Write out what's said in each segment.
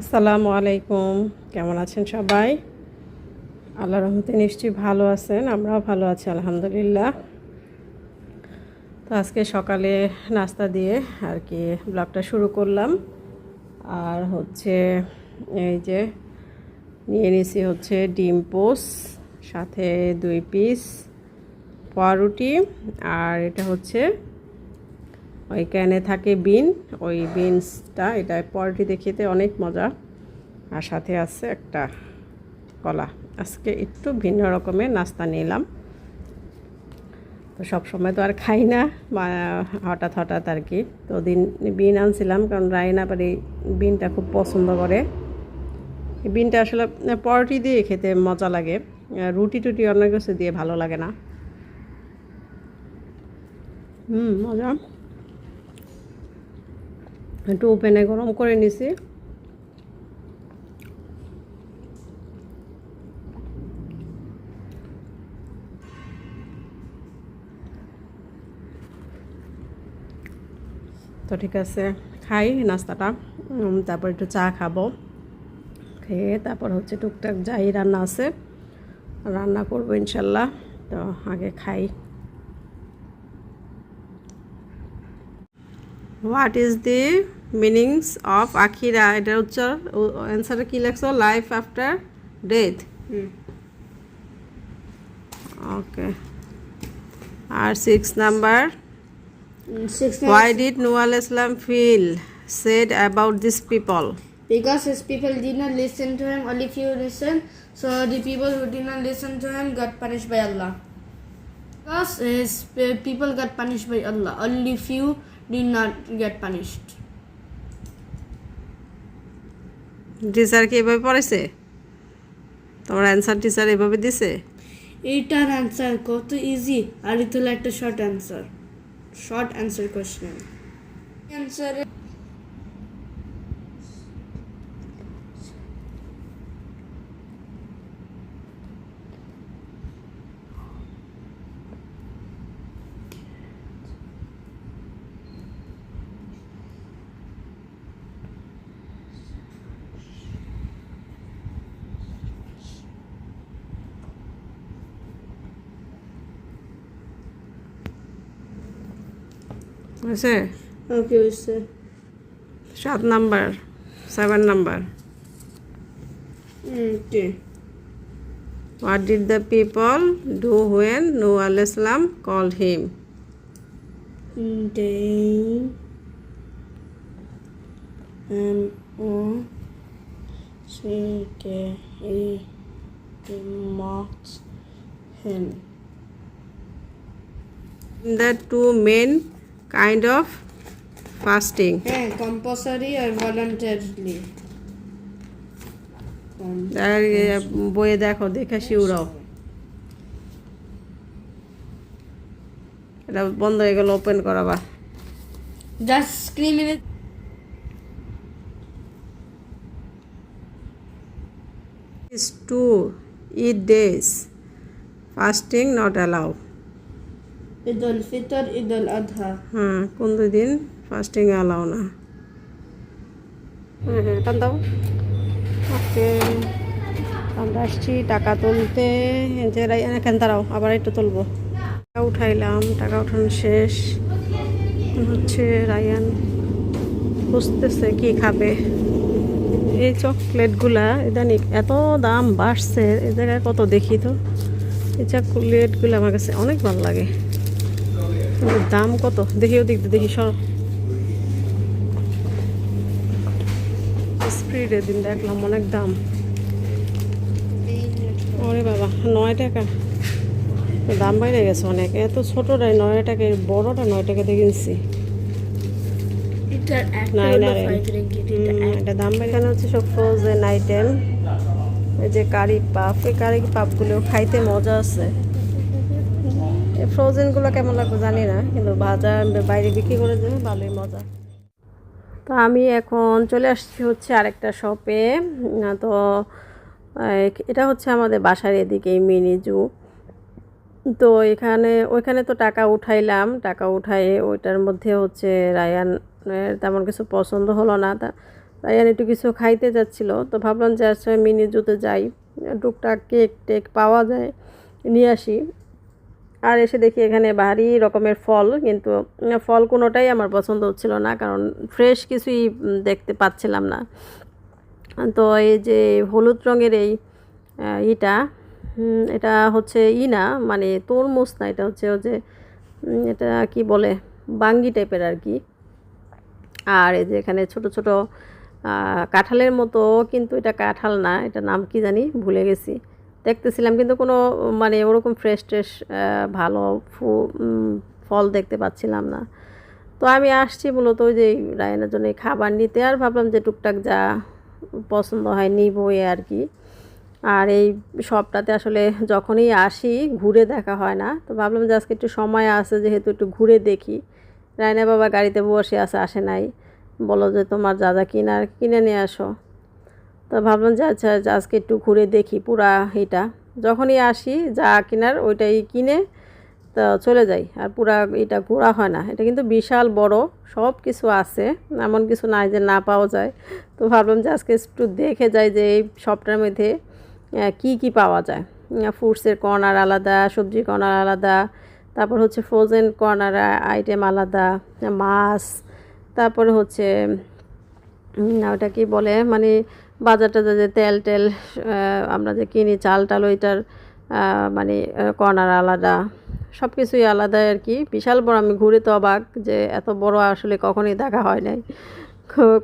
আসসালামু আলাইকুম। কেমন আছেন সবাই? আল্লাহ রহমতে নিশ্চয়ই ভালো আছেন, আমরাও ভালো আছি, আলহামদুলিল্লাহ। তো আজকে সকালে নাস্তা দিয়ে আর কি ব্লগটা শুরু করলাম। আর হচ্ছে এই যে নিয়ে নিছি হচ্ছে ডিম পোস, সাথে দুই পিস পাউরুটি আর এটা হচ্ছে ওই ক্যানে থাকে বিন, ওই বিনসটা, এটা পরোটিতে খেতে অনেক মজা। আর সাথে আছে একটা কলা। আজকে একটু ভিন্ন রকমের নাস্তা নিলাম। তো সব সময় তো আর খাই না হঠাৎ হঠাৎ আর কি। তো দিন বিন আনছিলাম, কারণ রায়না বাড়ি বিনটা খুব পছন্দ করে। বিনটা আসলে পরোটি দিয়ে খেতে মজা লাগে। রুটি টুটি অন্য কিছু দিয়ে ভালো লাগে না। হুম, মজা। একটু ওপেনে গরম করে নিছি। তো ঠিক আছে, খাই নাস্তাটা। তারপর একটু চা খাব। খেয়ে তারপর হচ্ছে টুকটাক যাই, রান্না আছে। রান্না করব ইনশাল্লাহ, তো আগে খাই। What is the meanings of আখিরা এটার উচ্চার অ্যান্সারে কী লেখছো life after death okay R six number Six why did Nu Al Islam feel sad about this people Because his people did not listen to him, only few listened. So the people who did not listen to him got punished by Allah. Because his pe- people got punished by Allah, only few did not get punished. Teacher কি এভাবে পড়েছে তোমার answer teacher এভাবে দিছে? এইটার answer কত easy আর ইতলা একটা short answer short answer question answer বুঝছে ওকে বুঝছে সাত number seven number okay what did the people do when Nu Al Islam call him They um or she he mocked him. the two main kind of fasting Yeah, compulsory or voluntarily. Um, বইয়ে দেখো দেখে শিউরাও এটা বন্ধ হয়ে গেল open করাবা is to eat days fasting not Eid al-Fitr, Eid al-Adha. হ্যাঁ কোন দুই দিন? ফাস্টিং অ্যালাউ না। হ্যাঁ হ্যাঁ দাও। ওকে আমরা আসছি টাকা তুলতে। যে এখান দাঁড়াও আবার একটু তুলবো। টাকা উঠাইলাম টাকা উঠানো শেষ। হচ্ছে রায়ান বুঝতেছে কি খাবে। এই চকলেটগুলা ইদানিক এত দাম বাড়ছে এ জায়গায় কত দেখি তো? এই চকলেটগুলো আমার কাছে অনেক ভালো লাগে। দাম কত? দেখি ওদিক দেখি সর। স্প্রিডের দিন দেখলাম অনেক দাম। ওরে বাবা নয় টাকা। দাম বাইরে গেছে অনেক। এত ছোটটাই নয় টাকা বড়টা নয় টাকা দিয়ে কিনছি। এটা দাম কেন হচ্ছে সব ফ্রোজেন আইটেম এই যে কারি পাপ এই কারি পাপগুলো খাইতে মজা আছে। ফ্রোজেনগুলো কেমন লাগবে জানি না, কিন্তু ভাজা বাইরে বিক্রি করে দেবে ভালোই মজা। তো আমি এখন চলে আসছি হচ্ছে আরেকটা শপে তো এটা হচ্ছে আমাদের বাসার এদিকে মিনি জু তো এখানে, ওইখানে তো টাকা উঠাইলাম, টাকা উঠায়ে ওইটার মধ্যে হচ্ছে রায়ান তেমন কিছু পছন্দ হলো না। তা রায়ান একটু কিছু খাইতে যাচ্ছিল, তো ভাবলাম যে আচ্ছা মিনি জুতে যাই, টুকটাক কেক টেক পাওয়া যায়, নিয়ে আসি। আর এসে দেখি এখানে ভারী রকমের ফল, কিন্তু ফল কোনোটাই আমার পছন্দ হচ্ছিল না, কারণ ফ্রেশ কিছুই দেখতে পাচ্ছিলাম না। তো এই যে হলুদ রঙের এই ইটা এটা হচ্ছে ই না মানে তরমুজ না, এটা হচ্ছে যে এটা কি বলে, বাঙ্গি টাইপের আর কি। আর এই যে এখানে ছোট ছোট কাঁঠালের মতো, কিন্তু এটা কাঁঠাল না এটা নাম কি জানি, ভুলে গেছি। দেখতেছিলাম, কিন্তু কোনো মানে ওরকম ফ্রেশ ট্রেশ ভালো ফু ফল দেখতে পাচ্ছিলাম না। তো আমি আসছি মূলত ওই যে রায়নার জন্য খাবার নিতে, আর ভাবলাম যে টুকটাক যা পছন্দ হয় নিবই আর কি। আর এই শপটাতে আসলে যখনই আসি, ঘুরে দেখা হয় না। তো ভাবলাম যে আজকে একটু সময় আছে, যেহেতু একটু ঘুরে দেখি। রায়না বাবা গাড়িতে বসে আছে, আসে নাই। বলো যে তোমার যা যা কিনার, কিনে নিয়ে আসো। তো ভাবলাম যে আচ্ছা আজকে একটু ঘুরে দেখি পুরা এটা। যখনই আসি, যা কেনার ওইটাই কিনে, তো চলে যাই। আর পুরা এটা ঘোরা হয় না। এটা কিন্তু বিশাল বড়, সব কিছু আছে। এমন কিছু নাই যে না পাওয়া যায়। তো ভাবলাম যে আজকে একটু দেখে যাই যে এই শপটার মধ্যে কি কি পাওয়া যায়। ফ্রুটসের কর্নার আলাদা সবজি কর্নার আলাদা, তারপর হচ্ছে ফ্রোজেন কর্নার আইটেম আলাদা, মাছ, তারপরে হচ্ছে ওটা কি বলে মানে বাজারটা যে তেল টেল আমরা যে কিনি, চাল টাল ওইটার মানে কর্নার আলাদা সব কিছুই আলাদা আর কি। বিশাল বড়, আমি ঘুরে তো অবাক যে এত বড় আসলে কখনই দেখা হয় নাই।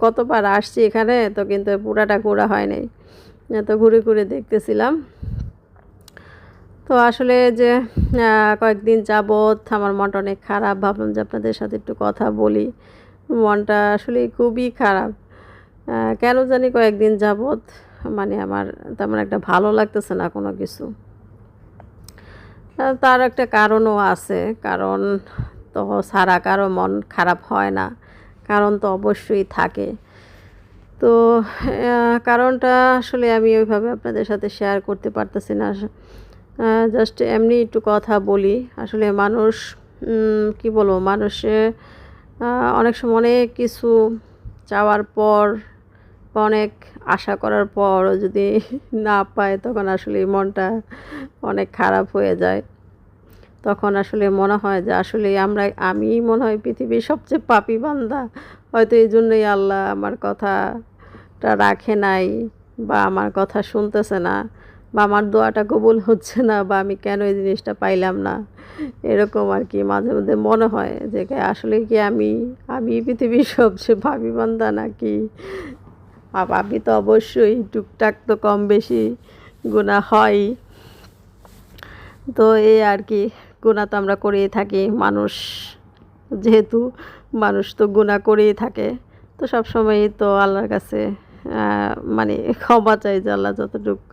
কতবার আসছি এখানে, তো কিন্তু পুরাটা ঘোরা হয় নাই। তো ঘুরে ঘুরে দেখতেছিলাম। তো আসলে যে কয়েকদিন যাবৎ আমার মনটা অনেক খারাপ, ভাবলাম যে আপনাদের সাথে একটু কথা বলি। মনটা আসলে খুবই খারাপ। কেন জানি কয়েকদিন যাবৎ মানে আমার তেমন একটা ভালো লাগতেছে না কোনো কিছু। তার একটা কারণও আছে, কারণ তো সারা কারও মন খারাপ হয় না, কারণ তো অবশ্যই থাকে। তো কারণটা আসলে আমি ওইভাবে আপনাদের সাথে শেয়ার করতে পারতেছি না। জাস্ট এমনি একটু কথা বলি। আসলে মানুষ কি বলব, মানুষে অনেক সময় অনেক কিছু চাওয়ার পর অনেক আশা করার পরও যদি না পায়, তখন আসলে মনটা অনেক খারাপ হয়ে যায়। তখন আসলে মনে হয় যে আসলে আমরা, আমি মনে হয় পৃথিবীর সবচেয়ে পাপি বান্দা। হয়তো এই জন্যই আল্লাহ আমার কথাটা রাখে নাই বা আমার কথা শুনতেছে না বা আমার দোয়াটা কবুল হচ্ছে না বা আমি কেন এই জিনিসটা পাইলাম না। এরকম আর কি মাঝে মধ্যে মনে হয় যে আসলে কি আমি আমি পৃথিবীর সবচেয়ে ভাবি বান্দা নাকি? ভাবি তো অবশ্যই টুকটাক তো কম বেশি গোনা হয়। তো এই আর কি গুণা তো আমরা করেই থাকি, মানুষ যেহেতু মানুষ তো গুণা করেই থাকে। তো সব সময়ই তো আল্লাহর কাছে মানে ক্ষমা চাই যে আল্লাহ যতটুকু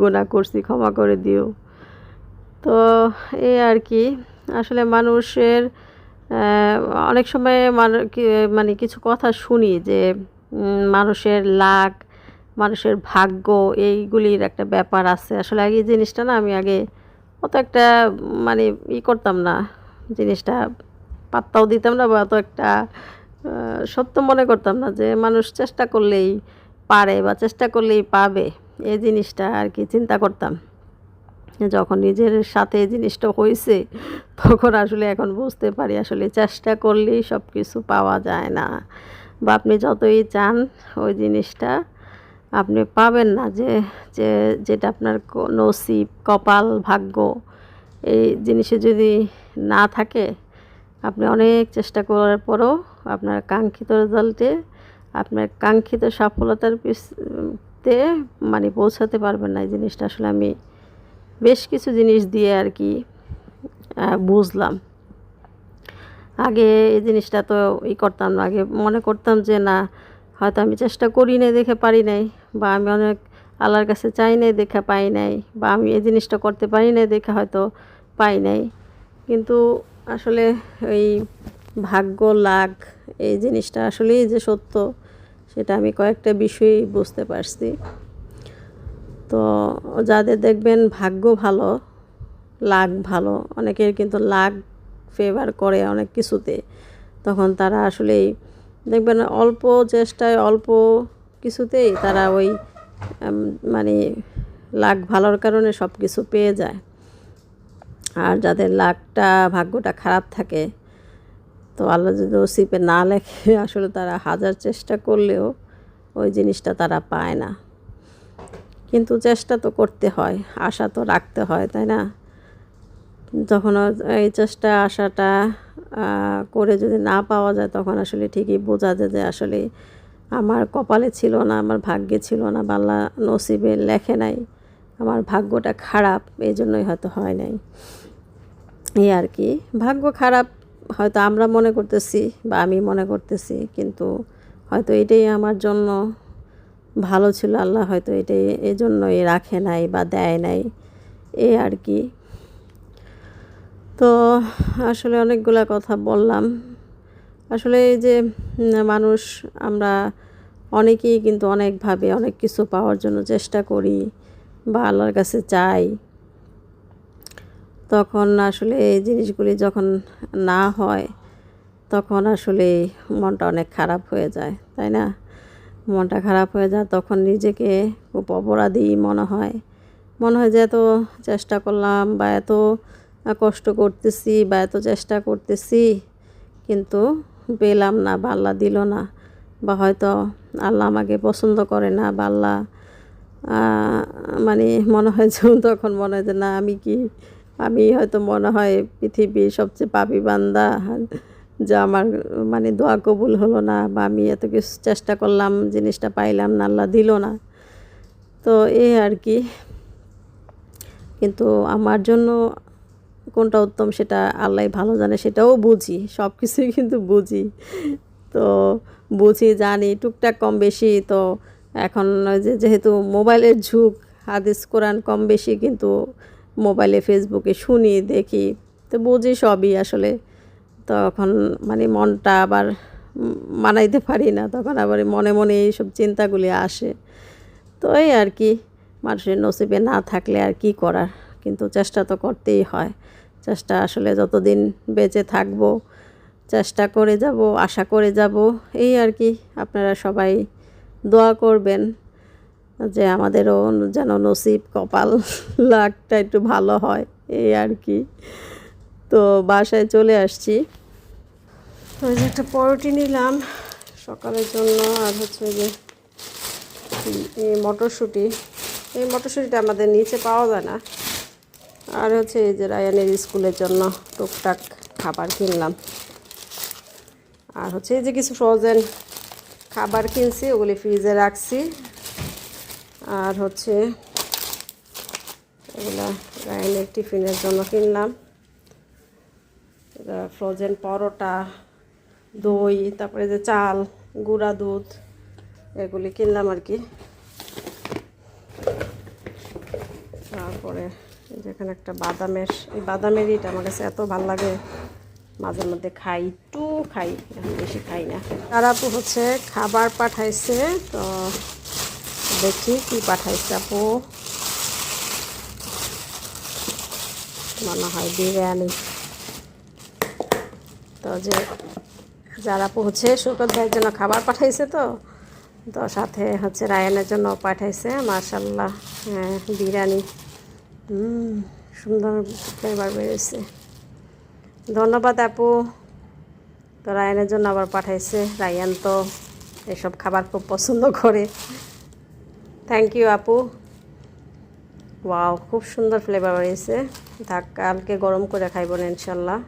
গুণা করছি ক্ষমা করে দিও। তো এই আর কি, আসলে মানুষের অনেক সময় মানু- কিছু কথা শুনি যে মানুষের লাক মানুষের ভাগ্য, এইগুলির একটা ব্যাপার আছে। আসলে আগে এই জিনিসটা না আমি আগে অত একটা মানে ই করতাম না। জিনিসটা পাত্তাও দিতাম না বা অত একটা সত্য মনে করতাম না যে মানুষ চেষ্টা করলেই পারে বা চেষ্টা করলেই পাবে। এই জিনিসটা আর কি চিন্তা করতাম। যখন নিজের সাথে এই জিনিসটা হয়েছে তখন আসলে এখন বুঝতে পারি আসলে চেষ্টা করলেই সব কিছু পাওয়া যায় না। বা আপনি যতই চান ওই জিনিসটা আপনি পাবেন না যে যে, যেটা আপনার নসিব, কপাল, ভাগ্য, এই জিনিসে যদি না থাকে, আপনি অনেক চেষ্টা করার পরও আপনার কাঙ্ক্ষিত রেজাল্টে আপনার কাঙ্ক্ষিত সফলতার পিছতে মানে পৌঁছাতে পারবেন না এই জিনিসটা। আসলে আমি বেশ কিছু জিনিস দিয়ে আর কি বুঝলাম। আগে এই জিনিসটা তো ই করতাম না, আগে মনে করতাম যে না, হয়তো আমি চেষ্টা করি নাই দেখে পারি নাই, বা আমি অনেক আল্লাহর কাছে চাই নাই দেখে পাই নাই, বা আমি এই জিনিসটা করতে পারি নাই দেখে হয়তো পাই নাই। কিন্তু আসলে ওই ভাগ্য, লাগ, এই জিনিসটা আসলেই যে সত্য, সেটা আমি কয়েকটা বিষয়ই বুঝতে পারছি। তো যাদের দেখবেন ভাগ্য ভালো, লাগ ভালো, অনেকের কিন্তু লাক ফেভার করে অনেক কিছুতে, তখন তারা আসলেই দেখবেন অল্প চেষ্টায় অল্প কিছুতেই তারা ওই মানে লাক ভালোর কারণে সব কিছু পেয়ে যায়। আর যাদের লাকটা ভাগ্যটা খারাপ থাকে, তো আল্লাহ যদি নসিবে না লেখে, আসলে তারা হাজার চেষ্টা করলেও ওই জিনিসটা তারা পায় না। কিন্তু চেষ্টা তো করতে হয়, আশা তো রাখতে হয়, তাই না? যখন এই চেষ্টা আশাটা করে যদি না পাওয়া যায় তখন আসলে ঠিকই বোঝা যায় যে আসলে আমার কপালে ছিল না, আমার ভাগ্যে ছিল না বা আল্লাহ নসিবে লেখে নাই, আমার ভাগ্যটা খারাপ, এই জন্যই হয়তো হয় নাই। এই আর কি। ভাগ্য খারাপ হয়তো আমরা মনে করতেছি বা আমি মনে করতেছি, কিন্তু হয়তো এটাই আমার জন্য ভালো ছিল, আল্লাহ হয়তো এটাই এই জন্যই রাখে নাই বা দেয় নাই। এই আর কি। তো আসলে অনেকগুলা কথা বললাম। আসলে এই যে মানুষ, আমরা অনেকেই কিন্তু অনেকভাবে অনেক কিছু পাওয়ার জন্য চেষ্টা করি বা আল্লাহর কাছে চাই। তখন আসলে এই জিনিসগুলি যখন না হয়, তখন আসলে মনটা অনেক খারাপ হয়ে যায়, তাই না? মনটা খারাপ হয়ে যায়, তখন নিজেকে খুব অপরাধী মনে হয়। মনে হয় যে এত চেষ্টা করলাম বা এত কষ্ট করতেছি বা এত চেষ্টা করতেছি, কিন্তু পেলাম না বা আল্লাহ দিল না। বা হয়তো আল্লাহ আমাকে পছন্দ করে না বা আল্লাহ মানে মনে হয় যে তখন মনে হয় যে না, আমি কি, আমি হয়তো মনে হয় পৃথিবীর সবচেয়ে পাপি বান্দা, যে আমার মানে দোয়া কবুল হলো না, বা আমি এত কিছু চেষ্টা করলাম, জিনিসটা পাইলাম না, আল্লাহ দিল না। তো এই আর কি। কিন্তু আমার জন্য কোনটা উত্তম সেটা আল্লাহ ভালো জানে, সেটাও বুঝি সব কিছুই কিন্তু বুঝি। তো বুঝি, জানি, টুকটাক কম বেশি, তো এখন যে যেহেতু মোবাইলের যুগ হাদিস, কোরআন কম বেশি কিন্তু মোবাইলে, ফেসবুকে শুনি, দেখি, তো বুঝি সবই আসলে। তখন মানে মনটা আবার মানাইতে পারি না, তখন আবার মনে মনে এইসব চিন্তাগুলি আসে। তো এই আর কি, মানুষের নসিবে না থাকলে আর কি করার, কিন্তু চেষ্টা তো করতেই হয়। চেষ্টা আসলে যতদিন বেঁচে থাকব, চেষ্টা করে যাব, আশা করে যাব। এই আর কি, আপনারা সবাই দোয়া করবেন যে আমাদেরও যেন নসিব কপাল লাকটা একটু ভালো হয়, এই আর কি। তো বাসায় চলে আসছি। ওই যে একটা পরোটি নিলাম সকালের জন্য, আর হচ্ছে যে এই মটরশুঁটি। এই মটরশুঁটিটা আমাদের নিচে পাওয়া যায় না। আর হচ্ছে এই যে রায়ানের স্কুলের জন্য টুকটাক খাবার কিনলাম। আর হচ্ছে এই যে কিছু ফ্রোজেন খাবার কিনছি, ওগুলি ফ্রিজে রাখছি। আর হচ্ছে এগুলা রায়ানের টিফিনের জন্য কিনলাম। ফ্রোজেন পরোটা, দই, তারপরে যে চাল, গুঁড়া দুধ, এগুলি কিনলাম আর কি তারপরে এই যে এখানে একটা বাদামের, এই বাদামের ইটা আমার কাছে এত ভালো লাগে। মাঝে মধ্যে খাই, একটু খাই, এখন বেশি খাই না। তারা তো হচ্ছে খাবার পাঠাইছে, তো দেখি কি পাঠাইছে আপু। মনে হয় বিরিয়ানি। তো যে যারা পৌঁছে শোকত ভাইয়ের জন্য খাবার পাঠাইছে তো তো সাথে হচ্ছে রায়ানের জন্য পাঠাইছে মার্শাল্লাহ হ্যাঁ বিরিয়ানি। সুন্দর ফ্লেভার বেরিয়েছে ধন্যবাদ আপু। তো রায়ানের জন্য আবার পাঠাইছে। রায়ান তো এসব খাবার খুব পছন্দ করে। থ্যাংক ইউ আপু। ওয়াও খুব সুন্দর ফ্লেভার বেরিয়েছে থাক কালকে গরম করে খাইব না ইনশাল্লাহ।